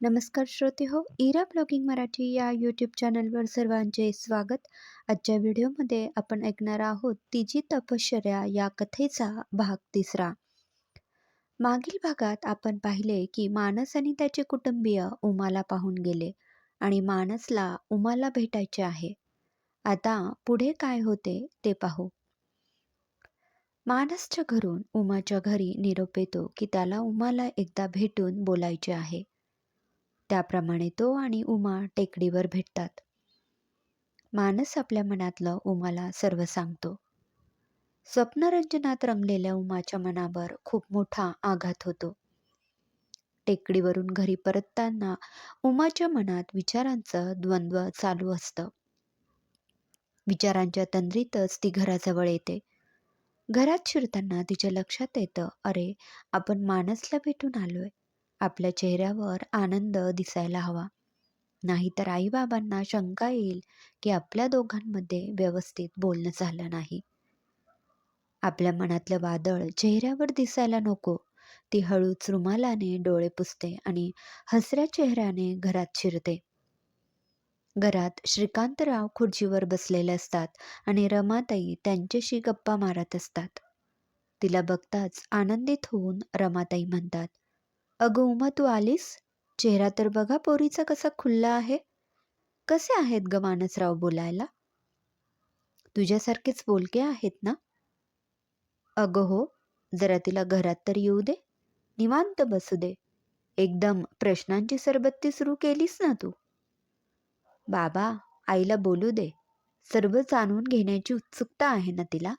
नमस्कार श्रोते हो इरा ब्लॉगिंग मराठी या यूट्यूब चॅनलवर सर्वांचे स्वागत. आजच्या व्हिडिओमध्ये आपण ऐकणार आहोत तिची तपश्चर्या या कथेचा भाग तिसरा. मागील भागात आपण पाहिले की मानस आणि त्याचे कुटुंबीय उमाला पाहून गेले आणि मानसला उमाला भेटायचे आहे. आता पुढे काय होते ते पाहू. मानसच्या घरून उमाच्या घरी निरोप येतो की त्याला उमाला एकदा भेटून बोलायचे आहे. त्याप्रमाणे तो आणि उमा टेकडीवर भेटतात. मानस आपल्या मनातलं उमाला सर्व सांगतो. स्वप्नरंजनात रंगलेल्या उमाच्या मनावर खूप मोठा आघात होतो. टेकडीवरून घरी परतताना उमाच्या मनात विचारांचं द्वंद्व चालू असतं. विचारांच्या तंद्रीतच ती घराजवळ येते. घरात शिरताना तिच्या लक्षात येतं अरे आपण मानसला भेटून आलोय. आपल्या चेहऱ्यावर आनंद दिसायला हवा. नाहीतर आईबाबांना शंका येईल की आपल्या दोघांमध्ये व्यवस्थित बोलणं झालं नाही. आपल्या मनातलं वादळ चेहऱ्यावर दिसायला नको. ती हळूच रुमालाने डोळे पुसते आणि हसऱ्या चेहऱ्याने घरात शिरते. घरात श्रीकांतराव खुर्चीवर बसलेले असतात आणि रमाताई त्यांच्याशी गप्पा मारत असतात. तिला बघताच आनंदित होऊन रमाताई म्हणतात अगं उमा तू आलीस? चेहरा तर बघा पोरीचा कसा खुल्ला आहे. कसे आहेत ग मानसराव बोलायला? तुझ्यासारखेच बोलके आहेत ना? अगं हो जरा तिला घरात तर येऊ दे. निवांत बसू दे. एकदम प्रश्नांची सरबत्ती सुरू केलीस ना तू? बाबा आईला बोलू दे. सर्व जाणून घेण्याची उत्सुकता आहे ना तिला?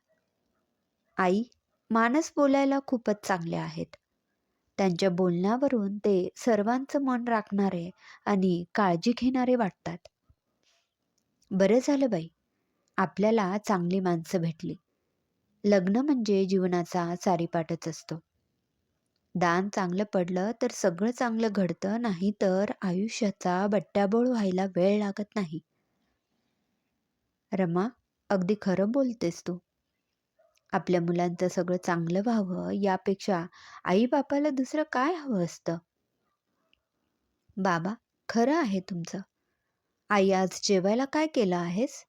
आई मानस बोलायला खूपच चांगले आहेत. त्यांच्या बोलण्यावरून ते सर्वांचं मन राखणारे आणि काळजी घेणारे वाटतात. बरं झालं बाई. आपल्याला चांगली माणसं भेटली. लग्न म्हणजे जीवनाचा सारीपाटच असतो. दान चांगलं पडलं तर सगळं चांगलं घडतं नाही तर आयुष्याचा बट्ट्याबोळ व्हायला वेळ लागत नाही. रमा अगदी खरं बोलतेस तू. आपल्या मुलांचं सगळं चांगलं व्हावं यापेक्षा आई बापाला दुसरं काय हवं असतं? बाबा खरं आहे तुमचं. आई आज जेवायला काय केलं आहेस?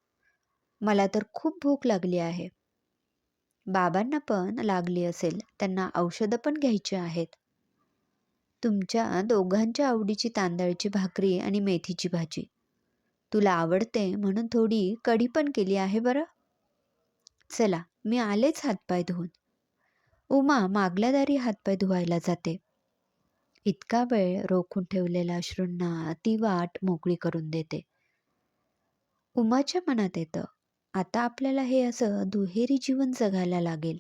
मला तर खूप भूक लागली आहे. बाबांना पण लागली असेल त्यांना औषधं पण घ्यायची आहेत. तुमच्या दोघांच्या आवडीची तांदळाची भाकरी आणि मेथीची भाजी. तुला आवडते म्हणून थोडी कढी पण केली आहे बरं? चला मी आलेच हातपाय धुवून. उमा मागल्या दारी हातपाय धुवायला जाते. इतका वेळ रोखून ठेवलेल्या अश्रूंना ती वाट मोकळी करून देते. उमाच्या मनात येतं आता आपल्याला हे असं दुहेरी जीवन जगायला लागेल.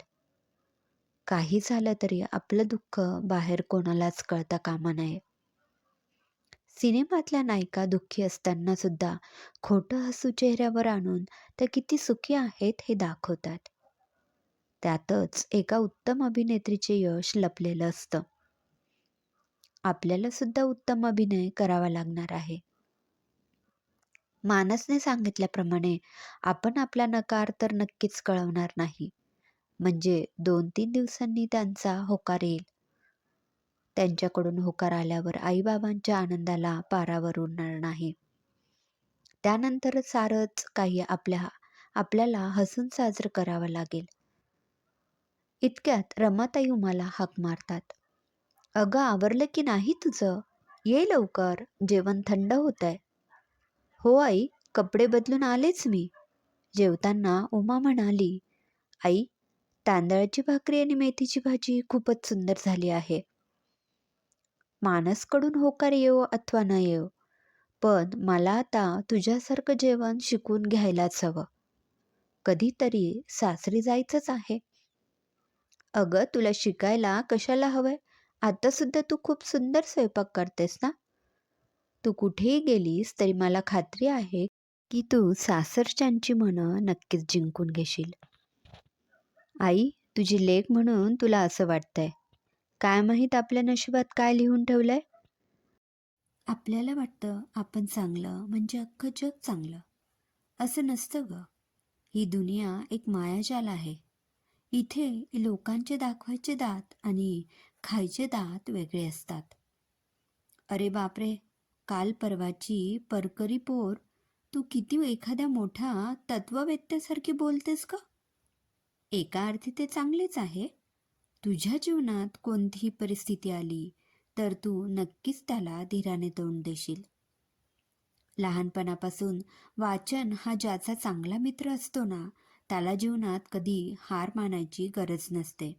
काही झालं तरी आपलं दुःख बाहेर कोणालाच कळता कामा नये. सिनेमातल्या नायिका दुःखी असताना सुद्धा खोटं हसू चेहऱ्यावर आणून त्या किती सुखी आहेत हे दाखवतात. त्यातच एका उत्तम अभिनेत्रीचे यश लपलेलं असतं. आपल्याला सुद्धा उत्तम अभिनय करावा लागणार आहे. मानसने सांगितल्याप्रमाणे आपण आपला नकार तर नक्कीच कळवणार नाही. म्हणजे दोन तीन दिवसांनी त्यांचा होकार येईल. त्यांच्याकडून होकार आल्यावर आईबाबांच्या आनंदाला पारावर उरणार नाही. त्यानंतर सारच काही आपल्या आपल्याला हसून साजरं करावं लागेल. इतक्यात रमाताई उमाला हाक मारतात. अगं आवरलं की नाही तुझं? ये लवकर जेवण थंड होत आहे हो आई कपडे बदलून आलेच मी. जेवताना उमा म्हणाली आई तांदळाची भाकरी आणि मेथीची भाजी खूपच सुंदर झाली आहे. मानसकडून होकार येवो अथवा न येवो. पण मला आता तुझ्यासारखं जेवण शिकून घ्यायलाच हवं. कधीतरी सासरी जायचंच आहे. अगं तुला शिकायला कशाला हवंय? आत्तासुद्धा तू खूप सुंदर स्वयंपाक करतेस ना? तू कुठेही गेलीस तरी मला खात्री आहे की तू सासरच्यांची मनं नक्कीच जिंकून घेशील. आई तुझी लेख म्हणून तुला असं वाटतंय. काय माहीत आपल्या नशिबात काय लिहून ठेवलंय? आपल्याला वाटतं आपण चांगलं म्हणजे अख्खं जग चांगलं. असं नसतं ग. ही दुनिया एक मायाजाल आहे. इथे लोकांचे दाखवायचे दात आणि खायचे दात वेगळे असतात. अरे बापरे काल परवाची परकरी पोर तू किती एखाद्या मोठ्या तत्ववेत्यासारखी बोलतेस का एका अर्थी ते चांगलेच आहे. तुझ्या जीवनात कोणतीही परिस्थिती आली तर तू नक्कीच त्याला धीराने तोंड देशील. लहानपणापासून वाचन हा ज्याचा चांगला मित्र असतो ना त्याला जीवनात कधी हार मानायची गरज नसते.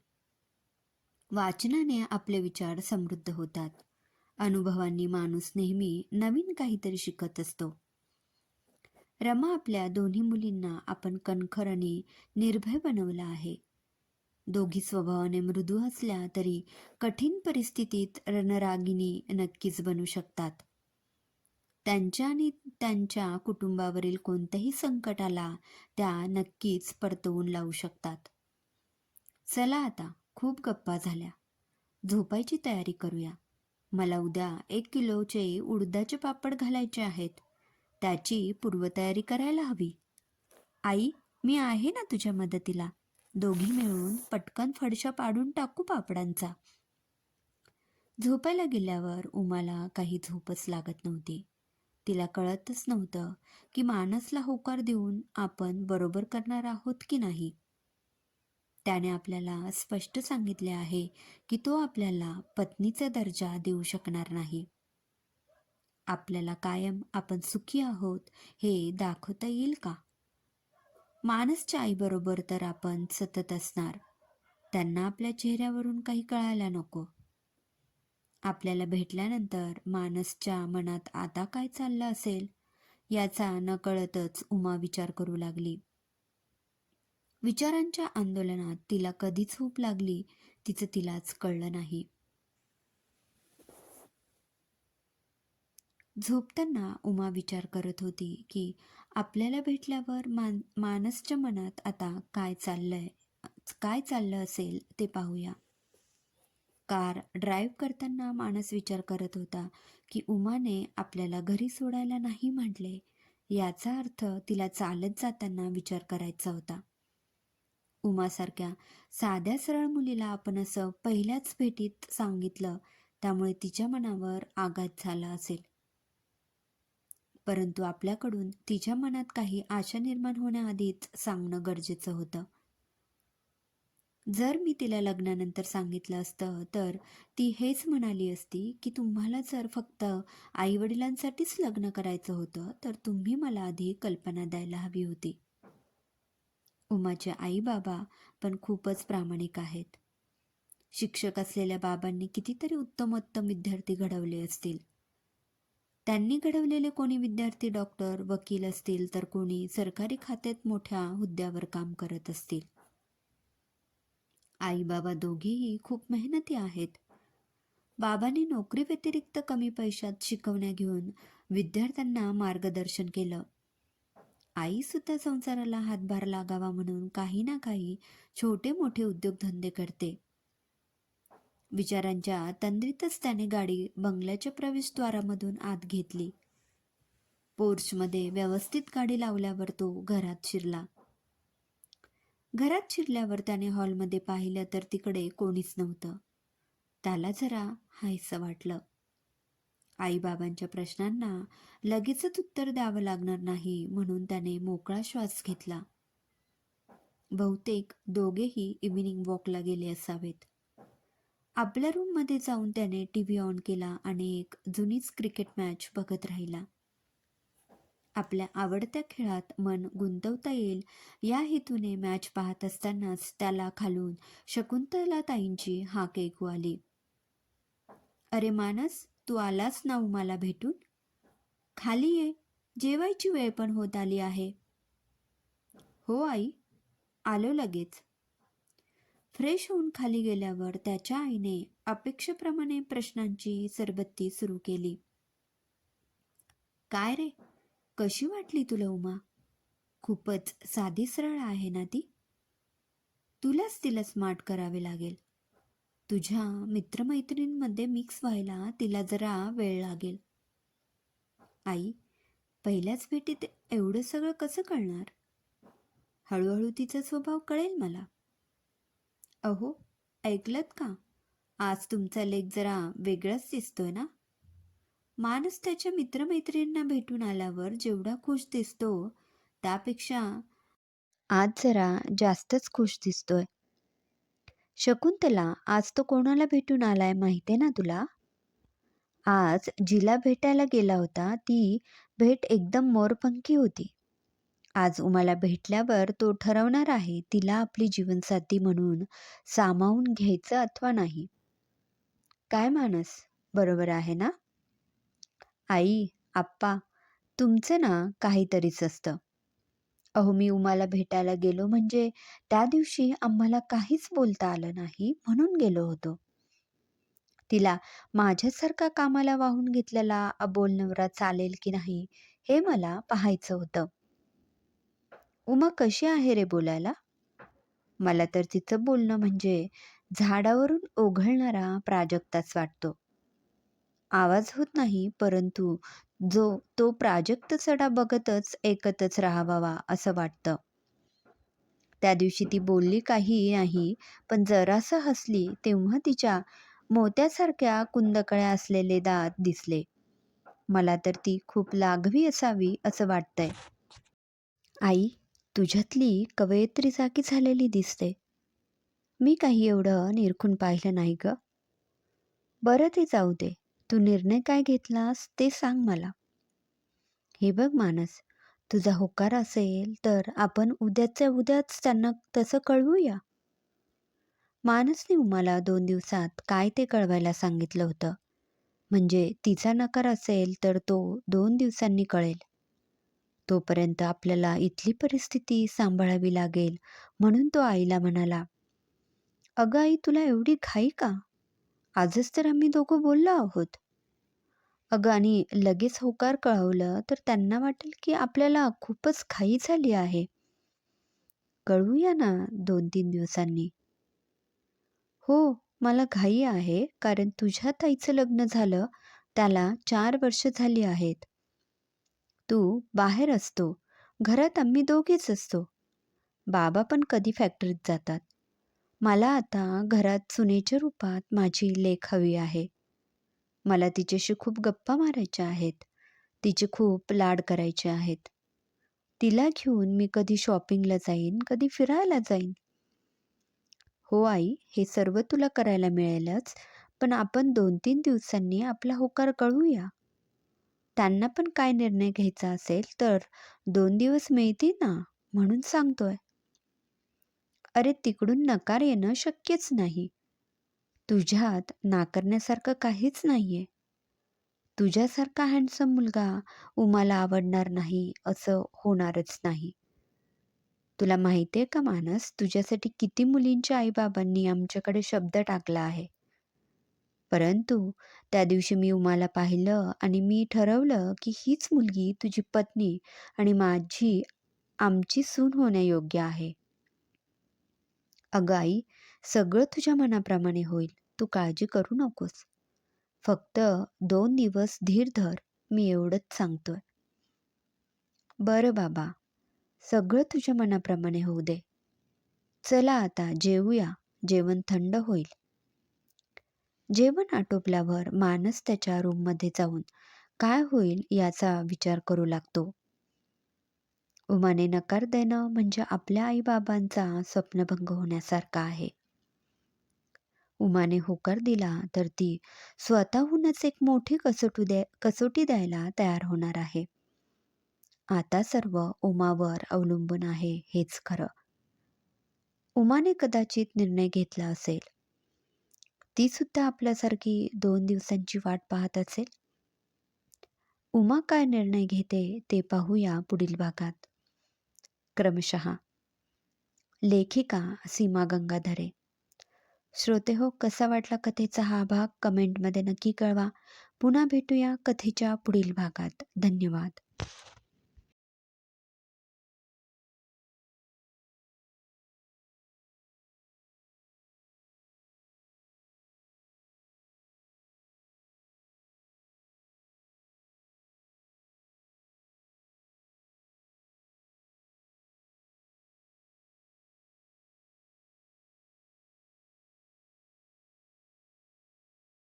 वाचनाने आपले विचार समृद्ध होतात. अनुभवांनी माणूस नेहमी नवीन काहीतरी शिकत असतो. रमा आपल्या दोन्ही मुलींना आपण कणखर आणि निर्भय बनवला आहे. दोघी स्वभावाने मृदू असल्या तरी कठीण परिस्थितीत रणरागिनी नक्कीच बनू शकतात. त्यांच्या आणि त्यांच्या कुटुंबावरील कोणत्याही संकटाला त्या नक्कीच परतवून लावू शकतात. चला आता खूप गप्पा झाल्या. झोपायची तयारी करूया. मला उद्या एक किलोचे उडदाचे पापड घालायचे आहेत. त्याची पूर्वतयारी करायला हवी. आई मी आहे ना तुझ्या मदतीला? दोघी मिळून पटकन फडशा पाडून टाकू पापडांचा. झोपायला गेल्यावर उमाला काही झोपच लागत नव्हती. तिला कळतच नव्हतं की मानसला होकार देऊन आपण बरोबर करणार आहोत की नाही. त्याने आपल्याला स्पष्ट सांगितले आहे की तो आपल्याला पत्नीचा दर्जा देऊ शकणार नाही. आपल्याला कायम आपण सुखी आहोत हे दाखवता येईल का? मानसच्या आईबरोबर तर आपण सतत असणार. त्यांना आपल्या चेहऱ्यावरून काही कळायला नको. आपल्याला भेटल्यानंतर मानसच्या मनात आता काय चाललं असेल याचा नकळतच उमा विचार करू लागली. विचारांच्या आंदोलनात तिला कधी झोप लागली तिचं तिलाच कळलं नाही. झोपताना उमा विचार करत होती की आपल्याला भेटल्यावर मान मानसच्या मनात आता काय चाललंय काय चाललं असेल ते पाहूया. कार ड्राईव्ह करताना मानस विचार करत होता की उमाने आपल्याला घरी सोडायला नाही म्हटले. याचा अर्थ तिला चालत जाताना विचार करायचा होता. उमासारख्या साध्या सरळ मुलीला आपण असं पहिल्याच भेटीत सांगितलं त्यामुळे तिच्या मनावर आघात झाला असेल. परंतु आपल्याकडून तिच्या मनात काही आशा निर्माण होण्याआधीच सांगणं गरजेचं होतं. जर मी तिला लग्नानंतर सांगितलं असतं तर ती हेच म्हणाली असती की तुम्हाला जर फक्त आईवडिलांसाठीच लग्न करायचं होतं तर तुम्ही मला आधी कल्पना द्यायला हवी होती. उमाचे आई बाबा पण खूपच प्रामाणिक आहेत. शिक्षक असलेल्या बाबांनी कितीतरी उत्तमोत्तम विद्यार्थी घडवले असतील. त्यांनी घडवलेले कोणी विद्यार्थी डॉक्टर वकील असतील तर कोणी सरकारी खात्यात मोठ्या हुद्द्यावर काम करत असतील. आई बाबा दोघेही खूप मेहनती आहेत. बाबांनी नोकरी व्यतिरिक्त कमी पैशात शिकवण्या घेऊन विद्यार्थ्यांना मार्गदर्शन केलं. आई सुद्धा संसाराला हातभार लागावा म्हणून काही ना काही छोटे मोठे उद्योगधंदे करते. विचारांच्या तंद्रीतच त्याने गाडी बंगल्याच्या प्रवेशद्वारामधून आत घेतली. पोर्चमध्ये व्यवस्थित गाडी लावल्यावर तो घरात शिरला. घरात शिरल्यावर त्याने हॉलमध्ये पाहिलं तर तिकडे कोणीच नव्हतं. त्याला जरा हायसं वाटलं. आईबाबांच्या प्रश्नांना लगेचच उत्तर द्यावं लागणार नाही म्हणून त्याने मोकळा श्वास घेतला. बहुतेक दोघेही इव्हिनिंग वॉकला गेले असावेत. आपल्या रूममध्ये जाऊन त्याने टी व्ही ऑन केला आणि एक जुनीच क्रिकेट मॅच बघत राहिला. आपल्या आवडत्या खेळात मन गुंतवता येईल या हेतूने मॅच पाहत असतानाच त्याला खालून शकुंतला ताईंची हाक ऐकू आली. अरे मानस तू आलास ना उमाला भेटून? खाली ये जेवायची वेळ पण होत आली आहे. हो आई आलो लगेच. फ्रेश होऊन खाली गेल्यावर त्याच्या आईने अपेक्षेप्रमाणे प्रश्नांची सरबत्ती सुरू केली. काय रे? कशी वाटली तुला उमा? खूपच साधी सरळ आहे ना ती? तुलाच तिला स्मार्ट करावे लागेल. तुझ्या मित्रमैत्रिणींमध्ये मिक्स व्हायला तिला जरा वेळ लागेल. आई पहिल्याच भेटीत एवढं सगळं कसं कळणार? हळूहळू तिचा स्वभाव कळेल मला. अहो ऐकलत का? आज तुमचा लेख जरा वेगळाच दिसतोय ना? माणूस त्याच्या मित्रमैत्रिणींना भेटून आल्यावर जेवढा खुश दिसतो त्यापेक्षा आज जरा जास्तच खुश दिसतोय. शकुंतला आज तो कोणाला भेटून आलाय माहितीये ना तुला? आज जिला भेटायला गेला होता ती भेट एकदम मोरपंखी होती. आज उमाला भेटल्यावर तो ठरवणार आहे तिला आपली जीवनसाथी म्हणून सामावून घ्यायचं अथवा नाही. काय मानस? बरोबर आहे ना? आई आप्पा तुमचं ना काहीतरीच असतं. अहो मी उमाला भेटायला गेलो म्हणजे त्या दिवशी आम्हाला काहीच बोलता आलं नाही म्हणून गेलो होतो. तिला माझ्यासारखा कामाला वाहून घेतलेला अबोल नवरा चालेल की नाही हे मला पाहायचं होतं. उमा कशी आहे रे बोलायला? मला तर तिचं बोलणं म्हणजे झाडावरून ओघळणारा प्राजक्ताच वाटतो. आवाज होत नाही परंतु जो तो प्राजक्त चढा बघतच ऐकतच राहावा असं वाटतं. त्या दिवशी ती बोलली काही नाही पण जरासं हसली तेव्हा तिच्या मोत्यासारख्या कुंदकळ्या असलेले दात दिसले. मला तर ती खूप लाघवी असावी असं वाटतंय. आई तुझ्यातली कवयित्री जागी झालेली दिसते. मी काही एवढं निरखून पाहिलं नाही ग. बरं ते जाऊ दे. तू निर्णय काय घेतलास ते सांग मला. हे बघ मानस तुझा होकार असेल तर आपण उद्याच्या उद्याच त्यांना तसं कळवूया. मानसने उमाला दोन दिवसात काय ते कळवायला सांगितलं होतं. म्हणजे तिचा नकार असेल तर तो दोन दिवसांनी कळेल. तोपर्यंत आपल्याला इथली परिस्थिती सांभाळावी लागेल म्हणून तो आईला म्हणाला अगं आई तुला एवढी घाई का? आजच तर आम्ही दोघं बोललो आहोत. अगं आणि लगेच होकार कळवलं तर त्यांना वाटेल की आपल्याला खूपच घाई झाली आहे. कळवूया ना दोन तीन दिवसांनी. हो मला घाई आहे कारण तुझ्या ताईचं लग्न झालं त्याला चार वर्ष झाली आहेत. तू बाहेर असतो. घरात आम्ही दोघेच असतो. बाबा पण कधी फॅक्टरीत जातात. मला आता घरात सुनेच्या रूपात माझी लेख हवी आहे. मला तिच्याशी खूप गप्पा मारायच्या आहेत. तिचे खूप लाड करायचे आहेत. तिला घेऊन मी कधी शॉपिंगला जाईन कधी फिरायला जाईन. हो आई हे सर्व तुला करायला मिळेलच पण आपण दोन तीन दिवसांनी आपला होकार कळूया. त्यांना पण काय निर्णय घ्यायचा असेल तर दोन दिवस मिळतील ना म्हणून सांगतोय. अरे तिकडून नकार येणं शक्यच नाही. तुझ्यात नाकारण्यासारखं काहीच नाहीये. तुझ्यासारखा हँडसम मुलगा उमाला आवडणार नाही असं होणारच नाही. तुला माहिती आहे का मानस तुझ्यासाठी किती मुलींच्या आईबाबांनी आमच्याकडे शब्द टाकला आहे? परंतु त्या दिवशी मी उमाला पाहिलं आणि मी ठरवलं की हीच मुलगी तुझी पत्नी आणि माझी आमची सून होण्यायोग्य आहे. अगं आई सगळं तुझ्या मनाप्रमाणे होईल. तू काळजी करू नकोस. फक्त दोन दिवस धीर धर. मी एवढंच सांगतोय. बरं बाबा. सगळं तुझ्या मनाप्रमाणे होऊ दे. चला आता जेवूया जेवण थंड होईल. जेवण आटोपल्यावर मानस त्याच्या रूममध्ये जाऊन काय होईल याचा विचार करू लागतो. उमाने नकार देणं म्हणजे आपल्या आईबाबांचा स्वप्नभंग होण्यासारखा आहे. उमाने होकार दिला तर ती स्वतःहूनच एक मोठी कसोटी द्या कसोटी द्यायला तयार होणार आहे. आता सर्व उमावर अवलंबून आहे हेच खरं. उमाने कदाचित निर्णय घेतला असेल. ती सुद्धा आपल्यासारखी दोन दिवसांची वाट पाहत असेल? उमा काय निर्णय घेते ते पाहूया पुढील भागात. क्रमशः लेखिका सीमा गंगाधरे. श्रोते हो कसा वाटला कथेचा हा भाग? कमेंटमध्ये नक्की कळवा. पुन्हा भेटूया कथेच्या पुढील भागात. धन्यवाद.